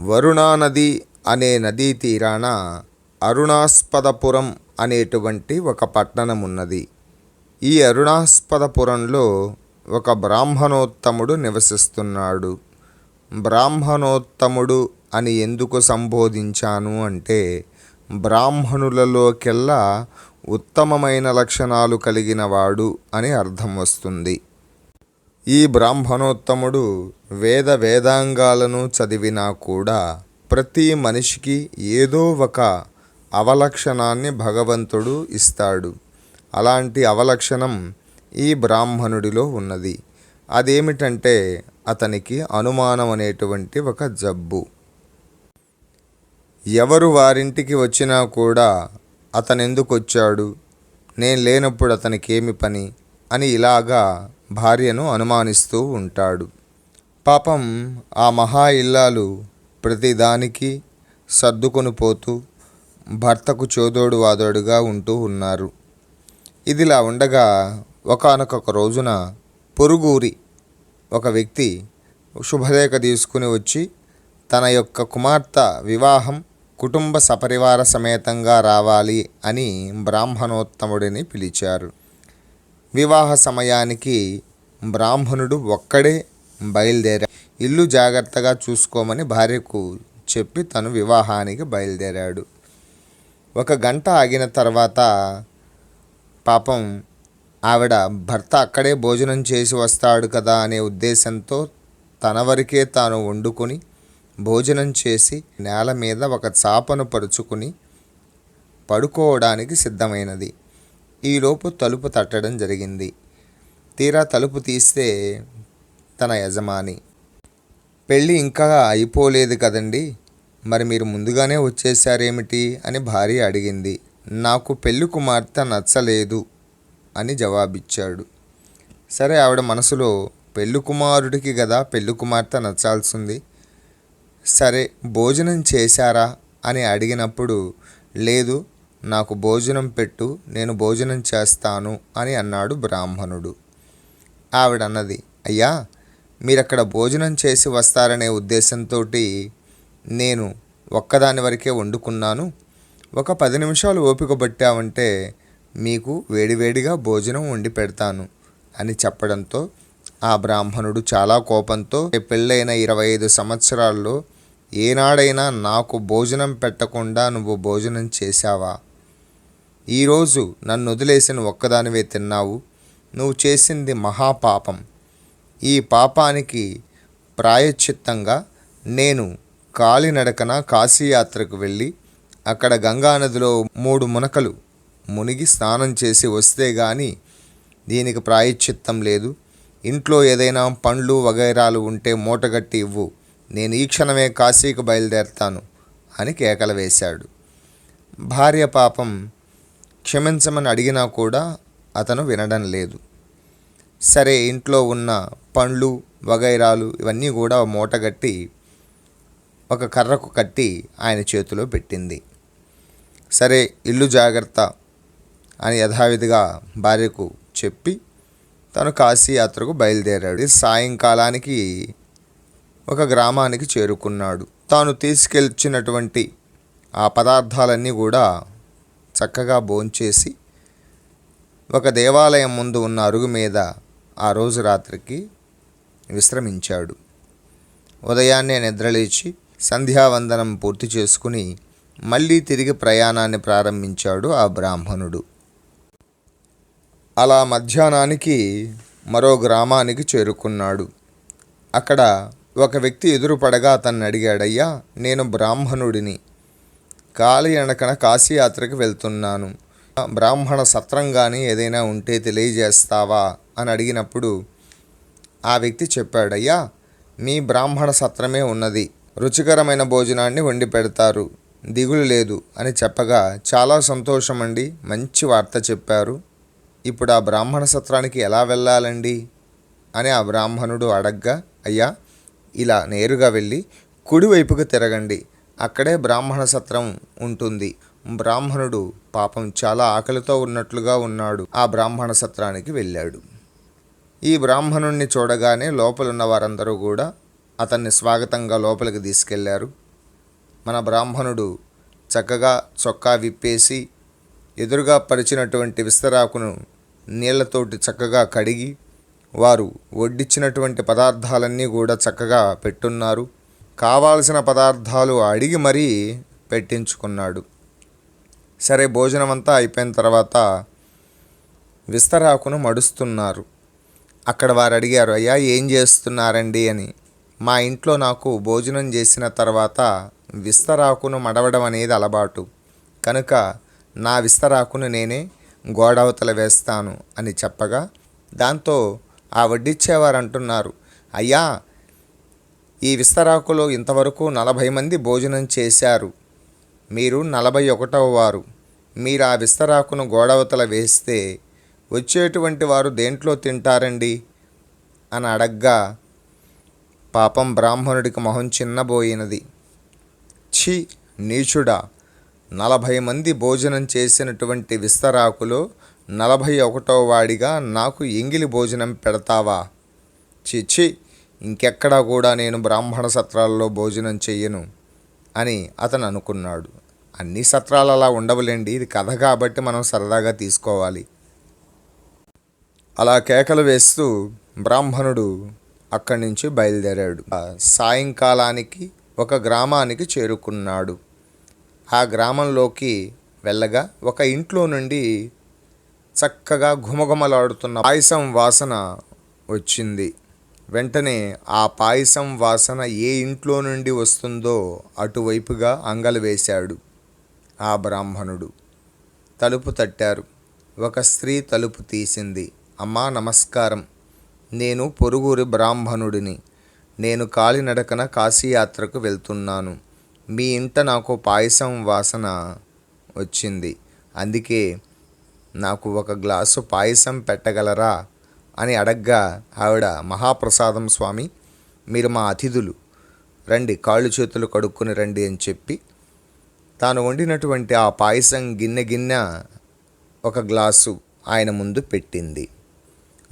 వరుణా నది అనే నదీ తీరాన అరుణాస్పదపురం అనేటువంటి ఒక పట్టణం ఉన్నది ఈ అరుణాస్పదపురంలో ఒక బ్రాహ్మణోత్తముడు నివసిస్తున్నాడు. బ్రాహ్మణోత్తముడు అని ఎందుకు సంబోధించాను అంటే బ్రాహ్మణులలోకెల్లా ఉత్తమమైన లక్షణాలు కలిగిన వాడు అని అర్థం వస్తుంది. ఈ బ్రాహ్మణోత్తముడు వేద వేదాంగాలను చదివినా కూడా ప్రతి మనిషికి ఏదో ఒక అవలక్షణాన్ని భగవంతుడు ఇస్తాడు. అలాంటి అవలక్షణం ఈ బ్రాహ్మణుడిలో ఉన్నది. అదేమిటంటే అతనికి అనుమానం అనేటువంటి ఒక జబ్బు. ఎవరు వారింటికి వచ్చినా కూడా అతను ఎందుకు వచ్చాడు? నేను లేనప్పుడు అతనికి ఏమి పని? అని ఇలాగా భార్యను అనుమానిస్తూ ఉంటాడు. పాపం ఆ మహా ఇల్లాలు ప్రతిదానికి సర్దుకొని పోతూ భర్తకు చోదోడు వాదోడుగా ఉంటూ ఉన్నారు. ఇదిలా ఉండగా ఒకానొక రోజున పొరుగురి ఒక వ్యక్తి శుభలేఖ తీసుకుని వచ్చి తన యొక్క కుమార్తె వివాహం కుటుంబ సపరివార సమేతంగా రావాలి అని బ్రాహ్మణోత్తముడిని పిలిచారు. వివాహ సమయానికి బ్రాహ్మణుడు ఒక్కడే బయలుదేరా ఇల్లు జాగ్రత్తగా చూసుకోమని భార్యకు చెప్పి తను వివాహానికి బయలుదేరాడు. ఒక గంట ఆగిన తర్వాత పాపం ఆవిడ భర్త అక్కడే భోజనం చేసి వస్తాడు కదా అనే ఉద్దేశంతో తన వరకే తాను వండుకొని భోజనం చేసి నేల మీద ఒక చాపను పరుచుకుని పడుకోవడానికి సిద్ధమైనది. ఈలోపు తలుపు తట్టడం జరిగింది. తీరా తలుపు తీస్తే తన యజమాని పెళ్ళి ఇంకా అయిపోలేదు కదండి మరి మీరు ముందుగానే వచ్చేసారేమిటి అని భార్య అడిగింది. నాకు పెళ్ళి కుమార్తె నచ్చలేదు అని జవాబిచ్చాడు. సరే ఆవిడ మనసులో పెళ్ళి కుమారుడికి కదా పెళ్ళి కుమార్తె నచ్చాల్సింది. సరే భోజనం చేశారా? అని అడిగినప్పుడు లేదు నాకు భోజనం పెట్టు నేను భోజనం చేస్తాను అని అన్నాడు బ్రాహ్మణుడు. ఆవిడ అన్నది అయ్యా మీరక్కడ భోజనం చేసి వస్తారనే ఉద్దేశంతో నేను ఒక్కదాని వరకే వండుకున్నాను. ఒక పది నిమిషాలు ఓపిక పట్టావంటే మీకు వేడివేడిగా భోజనం వండి పెడతాను అని చెప్పడంతో ఆ బ్రాహ్మణుడు చాలా కోపంతో పెళ్ళైన ఇరవై ఐదు సంవత్సరాల్లో ఏనాడైనా నాకు భోజనం పెట్టకుండా నువ్వు భోజనం చేశావా? ఈరోజు నన్ను వదిలేసిన ఒక్కదానివే తిన్నావు. నువ్వు చేసింది మహాపాపం. ఈ పాపానికి ప్రాయశ్చిత్తంగా నేను కాలినడకన కాశీయాత్రకు వెళ్ళి అక్కడ గంగానదిలో మూడు మునకలు మునిగి స్నానం చేసి వస్తే గాని దీనికి ప్రాయశ్చిత్తం లేదు. ఇంట్లో ఏదైనా పండ్లు వగైరాలు ఉంటే మూటగట్టి ఇవ్వు. నేను ఈ క్షణమే కాశీకి బయలుదేరతాను అని కేకలు వేశాడు. భార్య పాపం క్షమించమని అడిగినా కూడా అతను వినడం లేదు. సరే ఇంట్లో ఉన్న పండ్లు వగైరాలు ఇవన్నీ కూడా మూటగట్టి ఒక కర్రకు కట్టి ఆయన చేతిలో పెట్టింది. సరే ఇల్లు జాగ్రత్త అని యథావిధిగా భార్యకు చెప్పి తను కాశీ యాత్రకు బయలుదేరాడు సాయంకాలానికి ఒక గ్రామానికి చేరుకున్నాడు. తాను తీసుకెళ్ళినటువంటి ఆ పదార్థాలన్నీ కూడా చక్కగా భోంచేసి ఒక దేవాలయం ముందు ఉన్న అరుగు మీద ఆ రోజు రాత్రికి విశ్రమించాడు. ఉదయాన్నే నిద్రలేచి సంధ్యావందనం పూర్తి చేసుకుని మళ్ళీ తిరిగి ప్రయాణాన్ని ప్రారంభించాడు ఆ బ్రాహ్మణుడు. అలా మధ్యాహ్నానికి మరో గ్రామానికి చేరుకున్నాడు. అక్కడ ఒక వ్యక్తి ఎదురుపడగా అతన్ని అడిగాడయ్యా నేను బ్రాహ్మణుడిని. కాలి ఎనకన కాశీయాత్రకు వెళ్తున్నాను. బ్రాహ్మణ సత్రం కానీ ఏదైనా ఉంటే తెలియజేస్తావా? అని అడిగినప్పుడు ఆ వ్యక్తి చెప్పాడయ్యా మీ బ్రాహ్మణ సత్రమే ఉన్నది. రుచికరమైన భోజనాన్ని వండి పెడతారు. దిగులు లేదు అని చెప్పగా చాలా సంతోషం అండి మంచి వార్త చెప్పారు. ఇప్పుడు ఆ బ్రాహ్మణ సత్రానికి ఎలా వెళ్ళాలండి? అని ఆ బ్రాహ్మణుడు అడగ్గా అయ్యా ఇలా నేరుగా వెళ్ళి కుడివైపుకు తిరగండి. అక్కడే బ్రాహ్మణ సత్రం ఉంటుంది. బ్రాహ్మణుడు పాపం చాలా ఆకలితో ఉన్నట్లుగా ఉన్నాడు. ఆ బ్రాహ్మణ సత్రానికి వెళ్ళాడు. ఈ బ్రాహ్మణుణ్ణి చూడగానే లోపలున్న వారందరూ కూడా అతన్ని స్వాగతంగా లోపలికి తీసుకెళ్ళారు. మన బ్రాహ్మణుడు చక్కగా చొక్కా విప్పేసి ఎదురుగా పరిచినటువంటి విస్తరాకును నీళ్ళతోటి చక్కగా కడిగి వారు వడ్డిచ్చినటువంటి పదార్థాలన్నీ కూడా చక్కగా పెట్టున్నారు. కావాల్సిన పదార్థాలు అడిగి మరీ పెట్టించుకున్నాడు. సరే భోజనం అంతా అయిపోయిన తర్వాత విస్తరాకును మడుస్తున్నారు. అక్కడ వారు అడిగారు అయ్యా ఏం చేస్తున్నారండి? అని. మా ఇంట్లో నాకు భోజనం చేసిన తర్వాత విస్తరాకును మడవడం అనేది అలవాటు. కనుక నా విస్తరాకును నేనే గోడవతల వేస్తాను అని చెప్పగా దాంతో ఆ వడ్డిచ్చేవారు అంటున్నారు అయ్యా ఈ విస్తరాకులో ఇంతవరకు నలభై మంది భోజనం చేశారు. మీరు నలభై ఒకటవ వారు. మీరు ఆ విస్తరాకును గోడవతల వేస్తే వచ్చేటువంటి వారు దేంట్లో తింటారండి? అని అడగ్గా పాపం బ్రాహ్మణుడికి మొహం చిన్నబోయినది. ఛీ నీచుడా! నలభై మంది భోజనం చేసినటువంటి విస్తరాకులో నలభై ఒకటో వాడిగా నాకు ఎంగిలి భోజనం పెడతావా? చిచి ఇంకెక్కడా కూడా నేను బ్రాహ్మణ సత్రాల్లో భోజనం చెయ్యను అని అతను అనుకున్నాడు. అన్ని సత్రాలు అలా ఉండవులేండి ఇది కథ కాబట్టి మనం సరదాగా తీసుకోవాలి. అలా కేకలు వేస్తూ బ్రాహ్మణుడు అక్కడి నుంచి బయలుదేరాడు సాయంకాలానికి ఒక గ్రామానికి చేరుకున్నాడు. ఆ గ్రామంలోకి వెళ్ళగా ఒక ఇంట్లో నుండి చక్కగా ఘుమఘుమలాడుతున్న పాయసం వాసన వచ్చింది. వెంటనే ఆ పాయసం వాసన ఏ ఇంట్లో నుండి వస్తుందో అటువైపుగా అంగలు వేశాడు ఆ బ్రాహ్మణుడు. తలుపు తట్టారు. ఒక స్త్రీ తలుపు తీసింది. అమ్మా నమస్కారం. నేను పొరుగురి బ్రాహ్మణుడిని. నేను కాలినడకన కాశీయాత్రకు వెళ్తున్నాను. మీ ఇంట నాకు పాయసం వాసన వచ్చింది. అందుకే నాకు ఒక గ్లాసు పాయసం పెట్టగలరా? అని అడగ్గా ఆవిడ మహాప్రసాదం స్వామి మీరు మా అతిథులు. రండి కాళ్ళు చేతులు కడుక్కొని రండి అని చెప్పి తాను వండినటువంటి ఆ పాయసం గిన్నె గిన్నె ఒక గ్లాసు ఆయన ముందు పెట్టింది.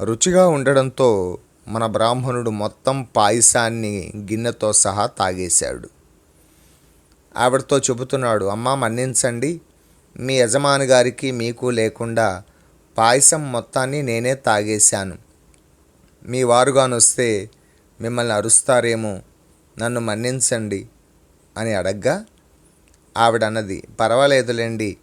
రుచిగా ఉండడంతో మన బ్రాహ్మణుడు మొత్తం పాయసాన్ని గిన్నెతో సహా తాగేశాడు. ఆవిడతో చెబుతున్నాడు అమ్మ మన్నించండి. మీ యజమాని గారికి మీకు లేకుండా పాయసం మొత్తాన్ని నేనే తాగేశాను. మీ వారుగానొస్తే మిమ్మల్ని అరుస్తారేమో నన్ను మన్నించండి అని అడగ్గా ఆవిడ అన్నది పర్వాలేదులేండి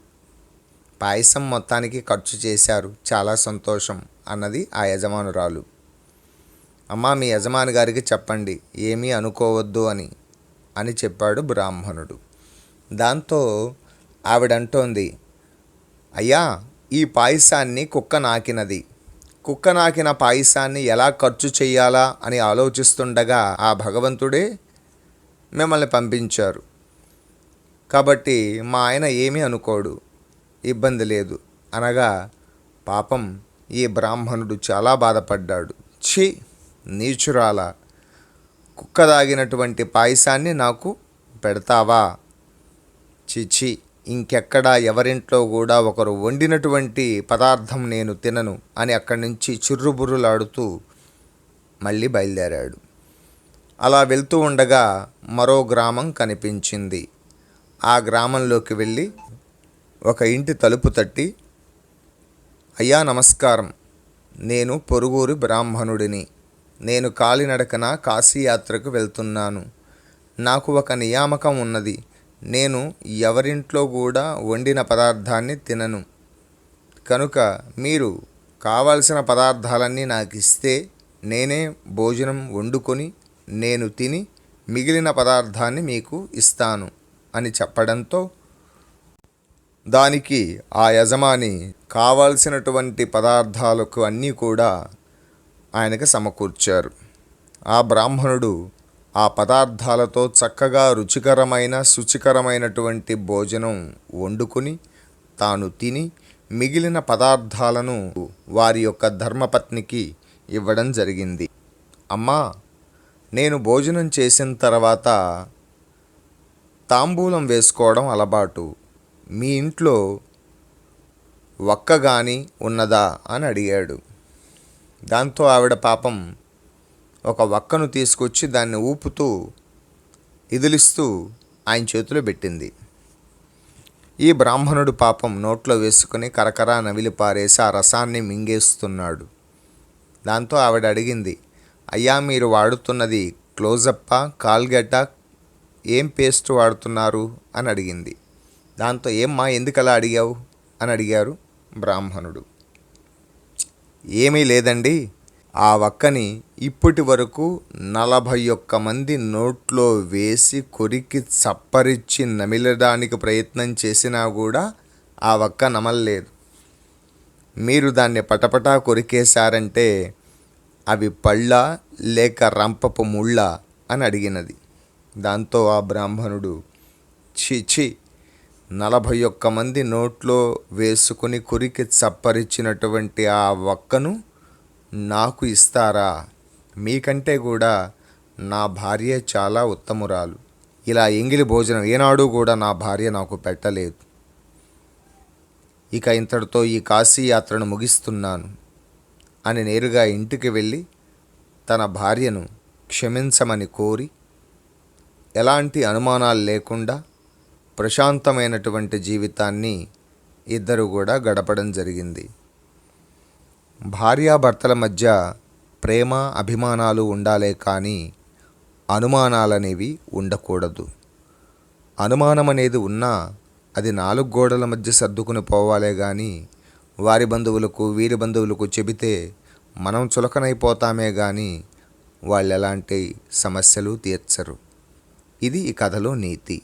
పాయసం మొత్తానికి ఖర్చు చేశారు చాలా సంతోషం అన్నది ఆ యజమానురాలు. అమ్మా మీ యజమాని గారికి చెప్పండి ఏమీ అనుకోవద్దు అని అని చెప్పాడు బ్రాహ్మణుడు. దాంతో ఆవిడంటోంది అయ్యా ఈ పాయసాన్ని కుక్క నాకినది. కుక్క నాకిన పాయసాన్ని ఎలా ఖర్చు చేయాలా అని ఆలోచిస్తుండగా ఆ భగవంతుడే మిమ్మల్ని పంపించారు. కాబట్టి మా ఆయన ఏమీ అనుకోడు. ఇబ్బంది లేదు. అనగా పాపం ఈ బ్రాహ్మణుడు చాలా బాధపడ్డాడు. ఛీ నీచురాల. కుక్క దాగినటువంటి పాయసాన్ని నాకు పెడతావా? చిచి ఇంకెక్కడా ఎవరింట్లో కూడా ఒకరు వండినటువంటి పదార్థం నేను తినను అని అక్కడి నుంచి చిర్రుబుర్రులాడుతూ మళ్ళీ బయలుదేరాడు. అలా వెళ్తూ ఉండగా మరో గ్రామం కనిపించింది. ఆ గ్రామంలోకి వెళ్ళి ఒక ఇంటి తలుపు తట్టి అయ్యా నమస్కారం. నేను పొరుగురు బ్రాహ్మణుడిని. నేను కాలినడకన కాశీయాత్రకు వెళ్తున్నాను. నాకు ఒక నియామకం ఉన్నది. నేను ఎవరింట్లో కూడా వండిన పదార్థాన్ని తినను. కనుక మీరు కావలసిన పదార్థాలన్నీ నాకు ఇస్తే నేనే భోజనం వండుకొని నేను తిని మిగిలిన పదార్థాన్ని మీకు ఇస్తాను అని చెప్పడంతో దానికి ఆ యజమాని కావాల్సినటువంటి పదార్థాలకు అన్నీ కూడా ఆయనకు సమకూర్చారు. ఆ బ్రాహ్మణుడు ఆ పదార్థాలతో చక్కగా రుచికరమైన శుచికరమైనటువంటి భోజనం వండుకుని తాను తిని మిగిలిన పదార్థాలను వారి యొక్క ధర్మపత్నికి ఇవ్వడం జరిగింది. అమ్మా నేను భోజనం చేసిన తర్వాత తాంబూలం వేసుకోవడం అలవాటు. మీ ఇంట్లో ఒక్క కానీ ఉన్నదా? అని అడిగాడు. దాంతో ఆవిడ పాపం ఒక వక్కను తీసుకొచ్చి దాన్ని ఊపుతూ ఇదిలిస్తూ ఆయన చేతిలో పెట్టింది. ఈ బ్రాహ్మణుడు పాపం నోట్లో వేసుకుని కరకరా నవిలి పారేసి ఆ రసాన్ని మింగేస్తున్నాడు. దాంతో ఆవిడ అడిగింది అయ్యా మీరు వాడుతున్నది క్లోజప్ప కాల్గట్ట ఏం పేస్ట్ వాడుతున్నారు? అని అడిగింది. దాంతో ఏమ్మా ఎందుకలా అడిగావు? అని అడిగారు బ్రాహ్మణుడు. ఏమీ లేదండి ఆ వక్కని ఇప్పటి వరకు నలభై ఒక్క మంది నోట్లో వేసి కొరికి చప్పరిచ్చి నమిలడానికి ప్రయత్నం చేసినా కూడా ఆ వక్క నమలలేదు. మీరు దాన్ని పటపటా కొరికేశారంటే అవి పళ్ళ లేక రంపపు ముళ్ళ అని అడిగినది. దాంతో ఆ బ్రాహ్మణుడు ఛీ నలభై ఒక్క మంది నోట్లో వేసుకుని కురికి చప్పరిచ్చినటువంటి ఆ వక్కను నాకు ఇస్తారా? మీకంటే కూడా నా భార్య చాలా ఉత్తమురాలు. ఇలా ఎంగిలి భోజనం ఏనాడు కూడా నా భార్య నాకు పెట్టలేదు. ఇక ఇంతటితో ఈ కాశీ యాత్రను ముగిస్తున్నాను. అని నేరుగా ఇంటికి వెళ్ళి తన భార్యను క్షమించమని కోరి ఎలాంటి అనుమానాలు లేకుండా ప్రశాంతమైనటువంటి జీవితాన్ని ఇద్దరు కూడా గడపడం జరిగింది. భార్యాభర్తల మధ్య ప్రేమ అభిమానాలు ఉండాలే కానీ అనుమానాలనేవి ఉండకూడదు. అనుమానం అనేది ఉన్నా అది నాలుగు గోడల మధ్య సర్దుకుని పోవాలే కానీ వారి బంధువులకు వీరి బంధువులకు చెబితే మనం చులకనైపోతామే కానీ వాళ్ళు ఎలాంటి సమస్యలు తీర్చరు. ఇది ఈ కథలో నీతి.